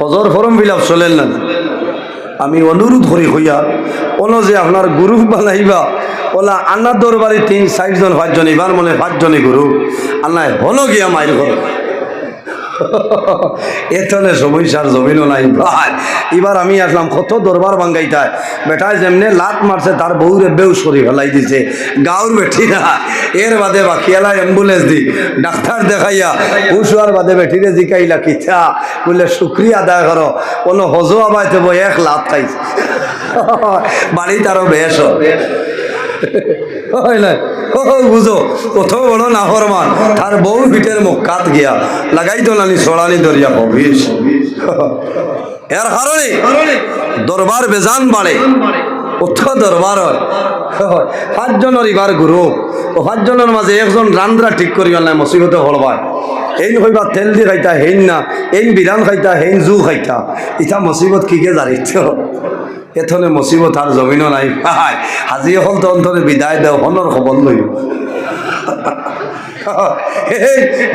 হজর form fill up চলেন না। আমি অনুরোধ করি হইয়া অন যে আপনার গুরু বানাইবা, ওলা আন্না দরবারে তিন, চারজন, পাঁচজন এবার মনে পাঁচজনই গুরু আল্লাহ হলো গিয়া মায়ের ঘর এতনে সমস্যার জমিনও নাই, ভাই। এবার আমি আসলাম কত দরবার ভাঙ্গাইতায় বেটায় যেমনে লাত মারছে, তার বউরে বেউ সরি ফেলাই দিছে। গাঁর বেঠিরা এর বাদে বাকিয়ালা অ্যাম্বুলেন্স দি, ডাক্তার দেখাইয়া উষুয়ার বাদে বেঠিরে জিকাইলা কিছা বলে, শুক্রিয়া আদায় করো, কোনো হজো আবাইতে বই, এক লাভ খাইছে। বাড়িতে আরও বেশ মুখাত গিয়া দরবার বেজান বাড়ে। দরবার হয়। পাঁচজনের এবার গুরু। ও পাঁচজনের মাঝে একজন রান্দ্রা ঠিক করি নাই মসিবতে হলবায়। এই হইবা তেল দি খাইতা, হেইন না। এই বিধান খাইতা, হেইন জু খাইতা। ইটা মুসিবত কিকে জানিছ এথনে মুসিবত আর জমিনও নাই। ভাই আজি হল তো অন্তরে বিদায় দেও হনর খবর লই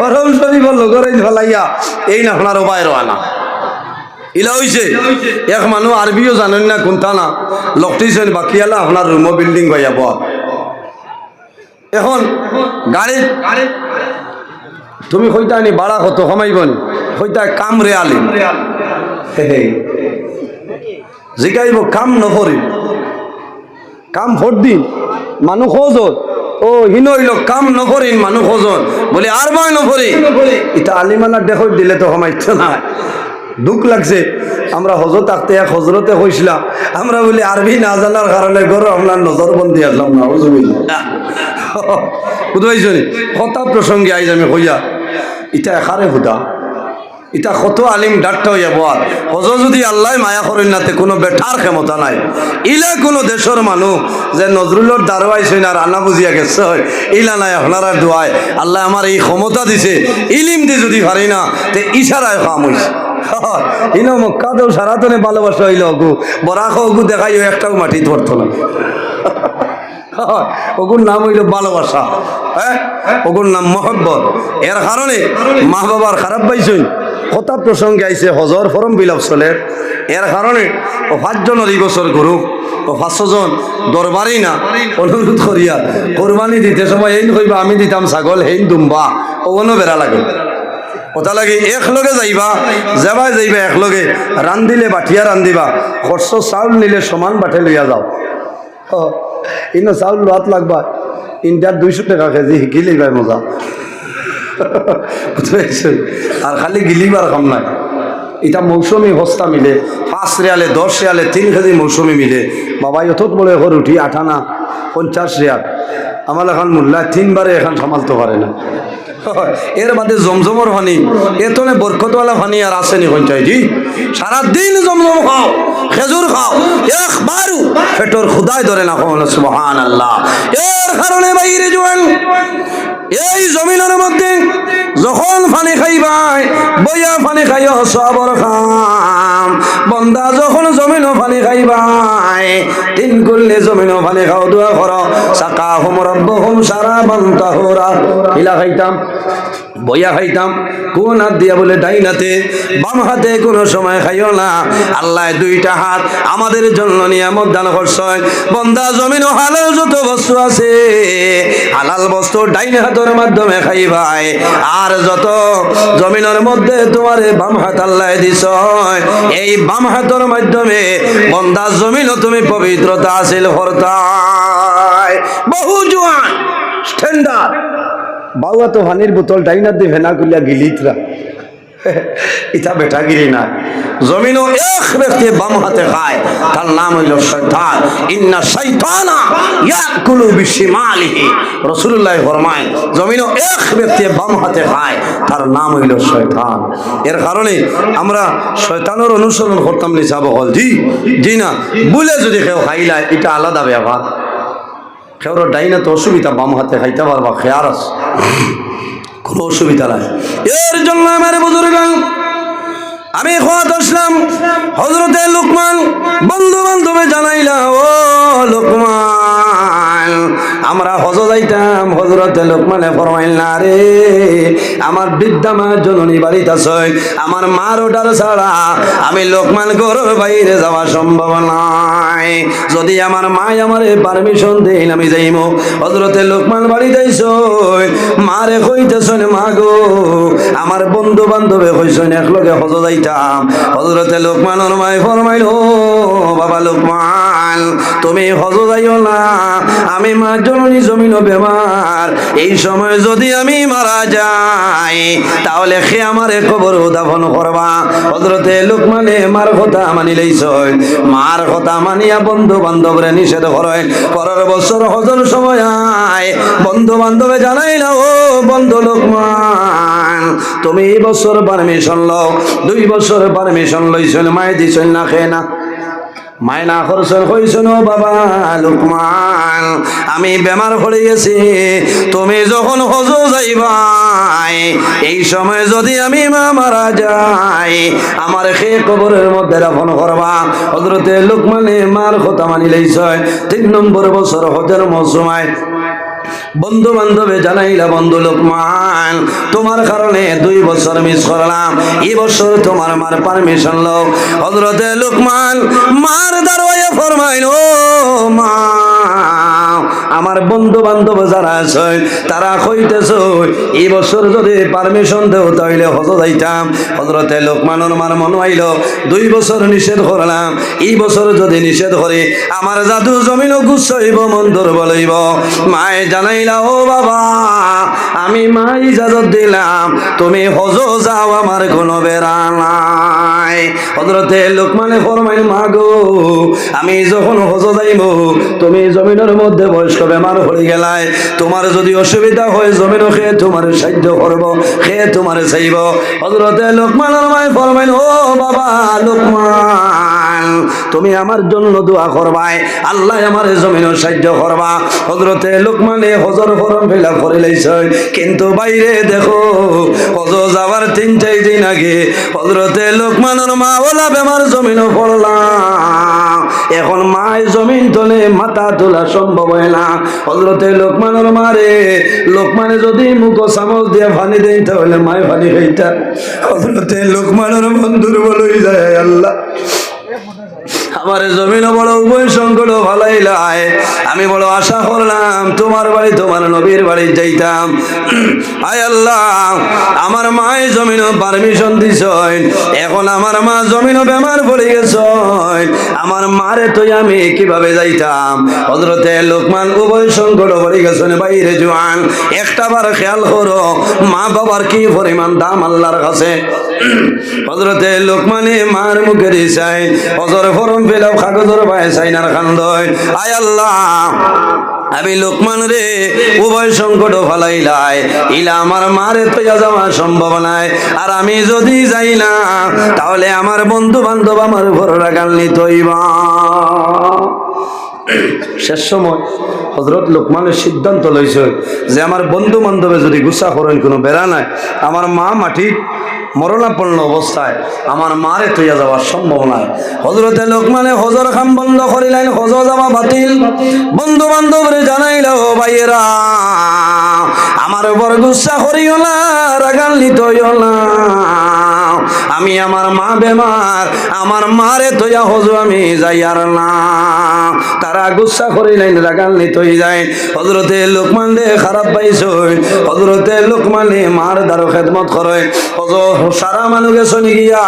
হরম শরীফর লগর ফেলাইয়া, এই না আপনার উপায় রানা ইলা হইছে এক মানুষ আরবিও জানেন না কোনটা না। লকটিছেন বাকিয়ালা আপনার রুমো বিল্ডিং হইয়া পাওয়া এখন গাড়ি। তুমি কইতা নি বাড়া কত কমাইব নি কইতা কাম রেয়ালি জিগাইব কাম নকরি কাম ভোট দিন মানুহ খোঁজত ও হিন হইল কাম নকরিন মানুহ খোঁজত বলে আর মই নকরি ইটা আলিমালার দেখো দিলে তো সমাইছে না দুঃখ লাগছে। আমরা হজরত থাকতে এক হজরতে কইছিলাম আমরা বলি আরবি না জানার কারণে গরু আপনার নজরবন্দি আসলাম না। বুঝবাইছ নি? কথা প্রসঙ্গে আইজ আমি কইয়া ইটা এখারে হুদা ইটা কত আলিম ডাক্তার হইয়া বল হজ যদি আল্লাহ মায়া করেন নাতে কোনো বেঠার ক্ষমতা নাই। ইলা কোনো দেশের মানুষ যে নজরুলের দারোয়াইছে না রান্না বুঝিয়া গেছে ইলা নাই আপনারা দোয়ায়। আল্লাহ আমার এই ক্ষমতা দিছে, ইলিম দি যদি পারি না, তে ইশারায় কাম হইছে ইনো মক্কা দেও সারাতনে ভালোবাসা হইল অগু বরাখ অগু দেখাই একটাও মাটি ধরতো না। ওগুর নাম হইল ভালোবাসা। হ্যাঁ? ওগুর নাম মহব্বত। এর কারণে মা বাবার খারাপ পাইছই কথা প্রসঙ্গে আইছে, হজর ফরম বিলাপ চলে। এর কারণে ও পাঁচজনের এই বছর গরু, ও পাঁচশোজন দরবারই না, অনুরোধ করিয়া কোরবানি দিতে সময় এই কইবা আমি দিতাম ছাগল, হেইন দুম্বা। ওগুলো বেড়া লাগে। কথা লাগে, একলগে যাইবা যাবাই যাইবা একলগে, রান্ধিলে বাঠিয়া রান্ধিবা, খরচ চাউল নিলে সমান বাঠে লইয়া যাও। ইনো চাউল লোৱাত লাগবা ইণ্ডিয়াত দুইশ টাকা কেজি শিকিলেই ভাই মজা। আর খালি গিলিবার কাম নাই। এটা মৌসুমি হস্তা মিলে, পাঁচ রিয়ালে, দশ রিয়ালে, তিন কেজি মৌসুমি মিলে। বাবা যথত বলে এখন উঠি আঠানা, পঞ্চাশ রিয়াল। আমার এখন মূল্য তিনবারে এখন সামালতে পারে না। এর বাদে জমজমর ফানি এতনে বরকতওয়ালা ফানি আর আসেনি পঞ্চায়েত সারাদিন জমজম খাও খেজুর খাও একবারও পেটর খুদাই ধরে না কখনো সুবহান আল্লাহ এর কারণে বাইরে জোয়ান এই জমিনের মধ্যে যখন ফানি খাইবাই, বইয়া ফানি খাই সবর খাম। বন্দা যখন জমিনও ফানি খাইবাই, তিন করলে জমিনও ফানি খাও, দোয়া কর সাকা হোম রব্ব হোম সারা বন্তা হোরা। হিলা খাইতাম। বইয়া খাইতাম, কোন হাত দিয়া বলে ডাইনাতে বাম হাতে কোনো সময় খাইও না। আল্লাহ দুইটা হাত আমাদের জন্য নিয়ামত দান করছেন। বন্দা জমিন হালাল যত বস্তু আছে, হালাল বস্তু ডাইন হাতের মাধ্যমে খাইবাই। আর যত জমিনের মধ্যে তোমার বাম হাত আল্লাহ দিছ এই বাম হাতের মাধ্যমে বন্দা জমিনও তুমি পবিত্রতা হাসিল করতাই। বহু জোয়ান স্ট্যান্ডার্ড বাউয়া তো হানির বোতল ডাইনার দিয়ে ভেনা করিয়া গিলিতরা ইটা বেটাগিরি না। জমিনও এক ব্যক্তি বাম হাতে খায়, তার নাম হইল শয়তান। ইন্না শয়তানা ইয়াকুলু বিশিমালিহি। রাসূলুল্লাহ ফরমায় জমিনও এক ব্যক্তি বাম হাতে খায়, তার নাম হইল শয়তান। এর কারণে আমরা শয়তানের অনুসরণ করতাম নি যাব হল জি জি না, বলে যদি কেউ খাইলায়, এটা আলাদা ব্যাপার কেউর ডাইনে তো অসুবিধা, বাম হাতে খাইতে পারবা খেয়ার আস কোনো অসুবিধা নাই। এর জন্য আমার বুজুর্গ, আমি খোয়াত আসলাম হজরতে লোকমান বন্ধু বান্ধবে জানাইলা ও লোকমান আমরা হজ যাইতাম, হজরতে লোকমানে ফরমাইল, না রে, আমার বৃদ্ধা মা জননী বাড়িতে আছে, আমার মার ওটার ছাড়া আমি লোকমান গরুর বাইরে যাওয়া সম্ভব নয় যদি আমার মাই আমারে পারমিশন দেন, আমি যাইম। হজরতে লোকমান বাড়ি যাইছ মারে কইতেছেন মা গো আমার বন্ধু বান্ধবে কইছেন, একলগে হজ যাইতাম। হজরতে লোকমানের মাই ফরমাইল বাবা লোকমান তুমি হজ যাইও না। আমি মা জননী জমিন বেমার। এই সময় যদি আমি মারা যাই, তাহলে সে আমারে কবর দাফন করবা। হজরতে লোকমানে, মার কথা মানি লইছ মার কথা মানিয়া বন্ধু বান্ধবরে নিষেধ করে পরের বছর হজর সময় আয়। বন্ধু বান্ধবে জানাই না ও বন্ধু লোক লোকমান, তুমি এই বছর পারমিশন লও। দুই বছর পারমিশন লইছেন মায় দিছেন না, খেয়ে না। মায়না খরচন হয়েছেন বাবা, লোকমান। আমি বেমার হয়ে গেছি। তুমি যখন হজ যাইবাই, এই সময় যদি আমি মা মারা যাই, আমার সে কবরের মধ্যে রাফন করবা। হজরতে লুকমানে মার কথা মানি লইছ তিন নম্বর বছর হজের মৌসুমায় বন্ধু বান্ধবে জানাইলা, বন্ধু লোকমান, তোমার কারণে দুই বছর মিস করলাম। এই বছর তোমার মার পারমিশন লোক হজরতে লোকমান মার দারোয়া ফরমাইল মা আমার বন্ধু বান্ধব যারা আছে, তারা কইতেছ, এই বছর যদি পারমিশন দেও তাইলে হজ যাইতাম। হজরতে লোকমানুর মার মন আইল দুই বছর নিষেধ করলাম, এই বছর যদি নিষেধ করে, আমার জাদু জমিন গুছইব মন্দর বলাইব মায়ে জানাইলা, ও বাবা আমি মা ইজাজত দিলাম। তুমি হজ যাও, আমার কোনো বেড়া নাই। হজরতে লোকমানে ফরমাইল মা গো, আমি যখন হজ যাইব, তুমি জমিনের মধ্যে বয়স্ক বেমার হয়ে গেলায়। তোমার যদি অসুবিধা হয়, জমিনও খেয়ে তোমার সাহায্য করব, খেয়ে তোমার চাইব হজরতে লোকমানের মায় ফরমাইল ও বাবা লোকমান, তুমি আমার জন্য দোয়া করবাই। আল্লাহ আমার জমিনও সাহায্য করবা। হজরতে লোকমানে হজর ফরম ফিল করে লাইছে। কিন্তু বাইরে দেখো হজ যাওয়ার তিন দিন আগে হজরতে লোকমানের মা ওলা বেমার জমিনও পড়লাম। এখন মায় জমিন তলে মাথা তোলা সম্ভব হয় না। হজরতে লোকমানের মারে, লোকমানে যদি মুখ চামচ দিয়ে পানি দেয়, তাহলে মায় পানি খাইতা হজরতে লোকমানের বন্ধুর বলই যায় আল্লাহ। আমার জমিনও বড়, উভয় সংকট ভালাই লাই আমি বড় আশা করলাম, তোমার বাড়ি, তোমার নবীর বাড়ি যাইতাম। আয় আল্লাহ, আমার মায়ের জমিনও পারমিশন দিছ এখন আমার মা জমিনও বেমার পড়ে গেছ আমার মারে তো আমি কীভাবে যাইতাম? হজরতে লোকমান উভয় সংকট পড়ে গেছেন বাইরে, জোয়ান। একটা বার খেয়াল করো, মা বাবার কি পরিমাণ দাম আল্লাহর কাছে? হজরতে লোকমানে মার মুখে দিছাই হজর ফরম পেলাম কাগজের সাইনার আয় আল্লাহ, আমি লোকমান রে, উভয় সংকট ফালাইলাই ইলা আমার মারে তো যাওয়া সম্ভব নাই। আর আমি যদি যাই না, তাহলে আমার বন্ধু বান্ধব আমার উপর রাগান্বিত হইবা। শেষ সময় হজরত লোকমানের সিদ্ধান্ত লইছে যে আমার বন্ধু বান্ধবে যদি গুসা করেন কোনো বেড়া নাই, আমার মা মাটির মরণাপন্ন অবস্থায় আমার মারে তৈয়া যাওয়ার সম্ভব নাই হজরতে লোকমানে হজর খাম বন্ধ করিলেন হজ যাওয়া বাতিল। বন্ধু বান্ধবরে জানাইল ভাইয়েরা, আমার উপর গুসা করিও না, রাগান্বিত না। আমি আমার মা বেমার, আমার মারে তৈয়া হজ আমি যাই আর না। তারা গুসা করে করিলেন রাগান্বিত হয়ে যায়। হজরতে লোকমান দে খারাপ পাইছ। হজরতে লোকমানে মার দ্বারো খেদমত করে। হজ সারা মানুষ গেছো গিয়া,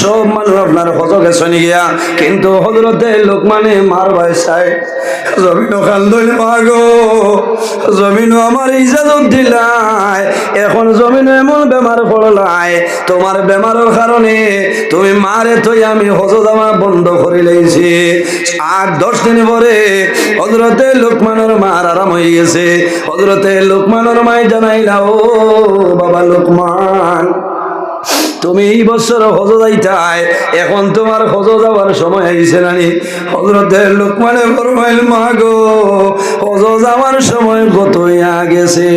সব মানুষ আপনার হজ গেছো গিয়া। কিন্তু হজরতে লোকমানে মার ভাইসায় জমিন খান দইল মাগো জমিন আমার ইজাজত দিলাই এখন জমিন এমন বেমার পড়লাই তোমার বেমারের কারণে তুমি মারে তুই আমি হজত আমার বন্ধ করে লেগেছি আট দশ দিন পরে হজরতে লোকমানের মার আরাম হয়ে গেছে। হজরতে লোকমানের মাই জানাইলা, ও বাবা লোকমান তুমি এই বছর হজ যাইতাই এখন তোমার হজ যাওয়ার সময় আইছে নানি। হজরতে লোকমানে ফরমাইল, মা গো হজ যাওয়ার সময় কত ইয়া গেছে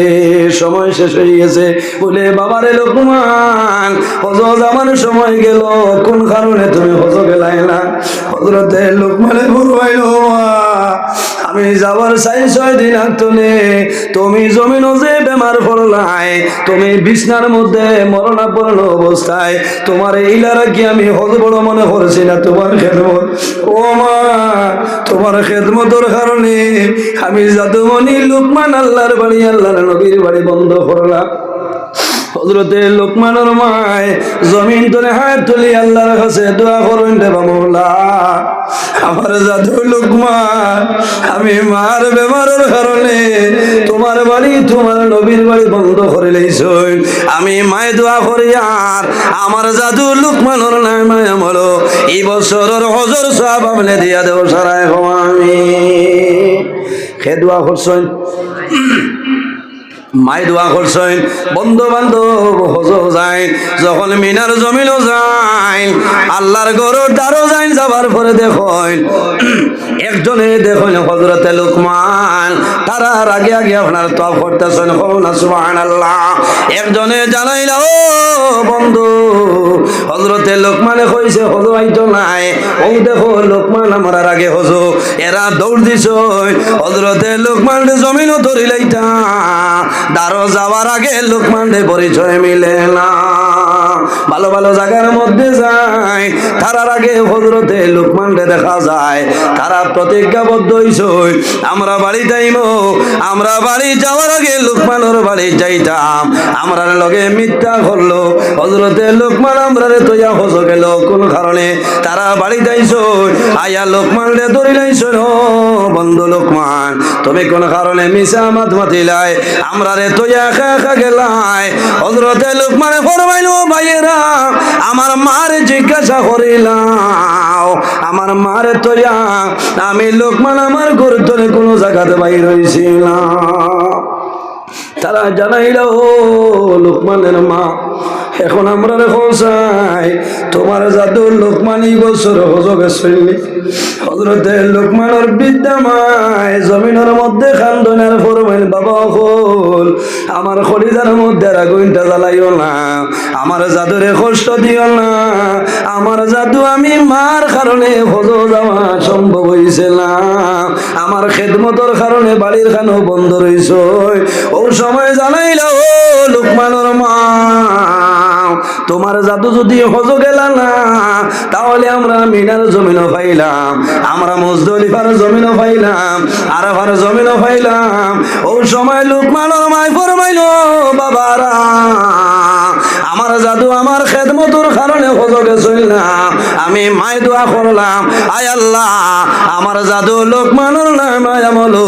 সময় শেষ হয়ে গেছে? বলে, বাবারে লোকমান হজ যাওয়ার সময় গেল, কোন কারণে তুমি হজ গেলাই না? হজরতে লোকমানে ফরমাইল আমি যাবার চাই ছয় দিন আগতনে তুমি জমিন যে বেমার পড়লাই, তুমি বিছনার মধ্যে মরণাপন্ন অবস্থায় তোমার ইলারা কি আমি হজ বড় মনে করছি না তোমার খেদমত? ও মা, তোমার খেদমতর কারণে আমি জাদুমণি, লুকমান, আল্লাহর বাড়ি আল্লাহর নবীর বাড়ি বন্ধ করলাম। হজরতে লোকমানের মায় জমিন তুলে হাত তুলি আল্লাহর কাছে দোয়া করুন রে বামুল্লা আমার জাদু লোকমান, আমি মার বেমারের কারণে তোমার বাড়ি, তোমার নবীর বাড়ি বন্ধ করে লইছই আমি মায় দোয়া করি আর আমার জাদু লোকমানের নাই মায় আমার এই বছরের হজর সব আমলে দিয়া দেব সারায় আমি। খে দোয়া মাই দোয়া করছেন বন্ধু বান্ধব হজ যায় যখন মিনার জমিনও যায় আল্লাহর গরুর দ্বারও যায় যাবার পরে দেখেন, একজনে দেখেন হজরতে লুকমান, তারা আগে আগে আপনার তফ করতেছেন না সুবাহান আল্লাহ একজনে জানাইল, ও বন্ধু হজরতে লোকমানে কইছে হজ আইতো নাই। ও দেখো, লোকমান আমার আগে হজ এরা দৌড় দিছ। হজরতে লোকমান জমিনও ধরি লাইতা দারো যাওয়ার আগে লোকমান্ডে পরিচয় মিলে না। ভালো ভালো জায়গার মধ্যে যায়। তারার আগে হজরতে লোকমানরে দেখা যায়। তারা প্রতিজ্ঞাবদ্ধ হইছ আমরা বাড়ি যাইব। আমরা বাড়ি যাওয়ার আগে লোকমানের বাড়ি যাইতাম। আমরা লগে মিথ্যা করল। হজরতে লোকমান আমরা তৈয়া হজ গেল। কোন কারণে তারা বাড়ি যাইছ আয়া লোকমান রে ধরি লাইছ বন্ধু লোকমান, তুমি কোন কারণে মিশা মাত মাতিলাই। আমরা রে তৈয়া একা একা গেলাই। হজরতে লোকমানে ফরমাইল ভাইয়েরা আমার মার জিজ্ঞাসা করিলাম, আমার মার তোয়া, আমি লোকমান আমার গুরুত্বরে কোনো জায়গাতে বাইর হয়েছিলাম তারা জানাইল লোকমানের মা এখন আমরা রেখো চাই তোমার জাদু লোকমানি বছর হজগে শৈলী হজরতে লোকমানের বিদ্যা মায়, জমিনের মধ্যে খান্দনের ফরমাইল বাবা হল আমার খরিদার মধ্যে আগুনটা জ্বালাইও না, আমার জাদুরে কষ্ট দিও না, আমার জাদু আমি মার কারণে হজ যাওয়া সম্ভব হয়েছে না, আমার খেদমতর কারণে বাড়ির খানো বন্ধ রয়েছে ও সময় জানাইল, ও লোকমানের মা তোমার জাদু যদি হজ গেল না, তাহলে আমরা মিনার জমিনও পাইলাম, আমরা মজদলিফার জমিনও পাইলাম, আরাফার জমিনও পাইলাম। ও সময় লোক মানো মাই ফরমাইল, বাবারা আমার জাদু, আমার খেদমতর কারণে হজ গেছিল না। আমি মায় দোয়া করলাম, আয় আল্লাহ, আমার জাদু লোকমানের নামায় আমলো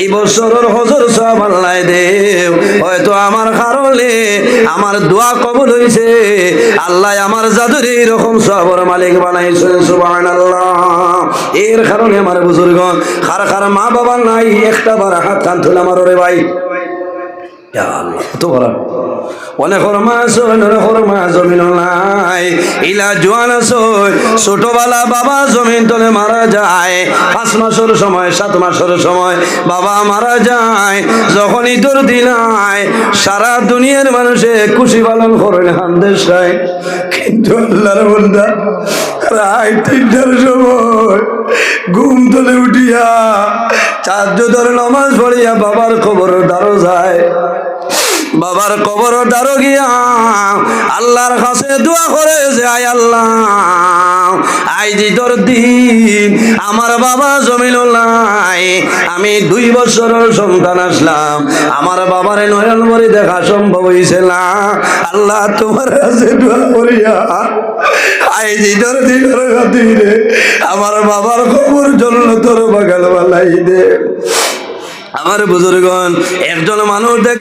এই বছরের হজর সব আল্লাহ দেব হয়তো আমার কারণে আমার দোয়া কবুল হইছে, আল্লাহ আমার জাদুর এইরকম সবর মালিক বানাইছেন সুবান আল্লাহ এর কারণে আমার বুজুর্গ খার খার মা বাবা নাই, একটা বার হাত কান তুলে আমার রে ভাই। আল্লাহ, কত বড়। ছোটবেলা বাবা জমিন তলে যায়। পাঁচ সময়, সাত সময় বাবা যায়। সারা দুনিয়ার মানুষে খুশি পালন করেন হান্দের কিন্তু আল্লাহর রায় তিনটার সময় ঘুম তলে উঠিয়া চার্য ধরে নমাজ পড়িয়া বাবার খবর দাঁড়ো যায় বাবার কবর দারো গিয়া। আল্লাহর কাছে দোয়া করে যে, আয় আল্লাহ আই তোর দিন, আমার বাবা জমিল নাই। আমি দুই বছরের সন্তান আসলাম, আমার বাবার নয়ন মরি দেখা সম্ভব হয়েছে না। আল্লাহ তোমার কাছে দোয়া করিয়া আই তোর দিনের খাতিরে আমার বাবার খবর জন্য তোর বাগাল বালাই দে। আমার বুজুর্গন একজন মানুষ দেখ